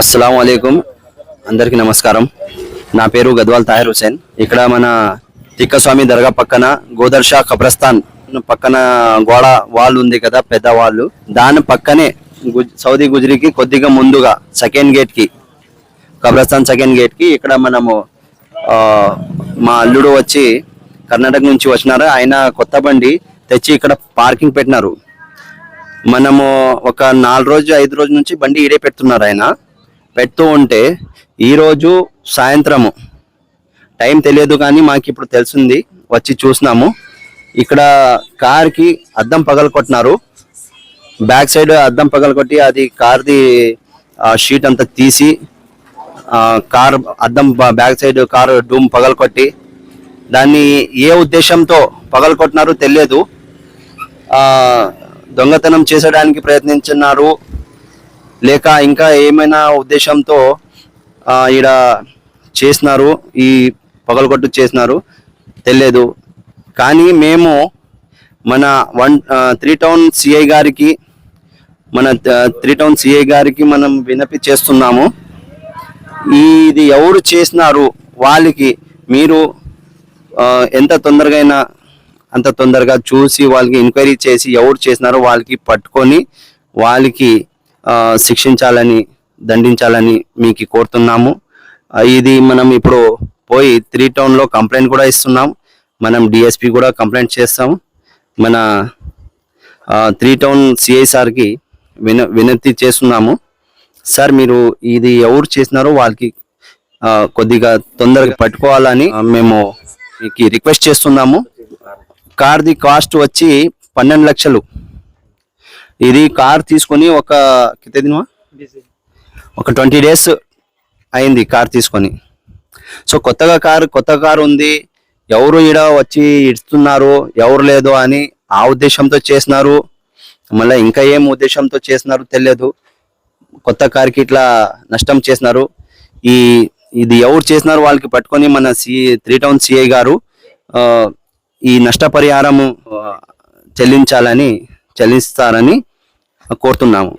అస్సలం అయికం అందరికీ నమస్కారం. నా పేరు గద్వాల్ తాహిర్ హుసేన్ ఇక్కడ మన తిక్కస్వామి దర్గా పక్కన గోదర్షా ఖబ్రస్థాన్ పక్కన గోడ వాల్ ఉంది కదా పెద్ద వాళ్ళు దాని పక్కనే గుజ్ సౌదీ గుజరీకి కొద్దిగా ముందుగా సెకండ్ గేట్కి ఖబ్రస్థాన్ సెకండ్ గేట్కి ఇక్కడ మనము మా అల్లుడు వచ్చి కర్ణాటక నుంచి వచ్చినారు. ఆయన కొత్త బండి తెచ్చి ఇక్కడ పార్కింగ్ పెట్టినారు. మనము ఒక నాలుగు రోజు ఐదు రోజు నుంచి బండి ఈడే పెడుతున్నారు ఆయన. పెడుతూ ఉంటే ఈరోజు సాయంత్రము. టైం తెలియదు కానీ మాకు ఇప్పుడు తెలిసింది. వచ్చి చూసినాము. ఇక్కడ కార్కి అద్దం పగలకొట్టినారు బ్యాక్ సైడ్ అద్దం పగలకొట్టి అది కార్ది షీట్ అంతా తీసి కార్ అద్దం బ్యాక్ సైడ్ కార్ డూమ్ పగలకొట్టి దాన్ని ఏ ఉద్దేశంతో పగలకొట్టినారో తెలియదు. దొంగతనం చేసడానికి ప్రయత్నించున్నారు లేక ఇంకా ఏమైనా ఉద్దేశంతో ఈడ చేసినారు ఈ పగలగొట్టు చేసినారు తెలియదు. కానీ మేము మన వన్ త్రీ టౌన్ సిఐ గారికి మన త్రీ టౌన్ సిఐ గారికి మనం విన్నపి చేస్తున్నాము. ఇది ఎవరు చేసినారు వాళ్ళకి మీరు ఎంత తొందరగా అయినా అంత తొందరగా చూసి వాళ్ళకి ఎంక్వైరీ చేసి ఎవరు చేసినారో వాళ్ళకి పట్టుకొని వాళ్ళకి శిక్షించాలని దండించాలని మీకు కోరుతున్నాము. ఇది మనం ఇప్పుడు పోయి త్రీ టౌన్లో కంప్లైంట్ కూడా ఇస్తున్నాం. మనం డిఎస్పి కూడా కంప్లైంట్ చేస్తాం. మన త్రీ టౌన్ సిఐ సార్కి విన వినతి చేస్తున్నాము. సార్ మీరు ఇది ఎవరు చేసినారో వాళ్ళకి కొద్దిగా తొందరగా పట్టుకోవాలని మేము మీకు రిక్వెస్ట్ చేస్తున్నాము. కార్ది కాస్ట్ వచ్చి పన్నెండు లక్షలు. ఇది కార్ తీసుకొని ఒక కితే దినమా? ఒక ట్వంటీ డేస్ అయింది కార్ తీసుకొని. సో కొత్తగా కార్ కొత్త కార్ ఉంది. ఎవరు ఈడ వచ్చి ఇస్తున్నారు ఎవరు లేదు అని ఆ ఉద్దేశంతో చేసినారు. మళ్ళీ ఇంకా ఏం ఉద్దేశంతో చేసినారు తెలియదు. కొత్త కార్కి ఇట్లా నష్టం చేసినారు. ఈ ఇది ఎవరు చేసినారు వాళ్ళకి పట్టుకొని మన సి త్రీ టౌన్ సిఐ గారు ఈ నష్టపరిహారము ఆ, చెల్లించాలని చెల్లిస్తారని కోరుతున్నాము.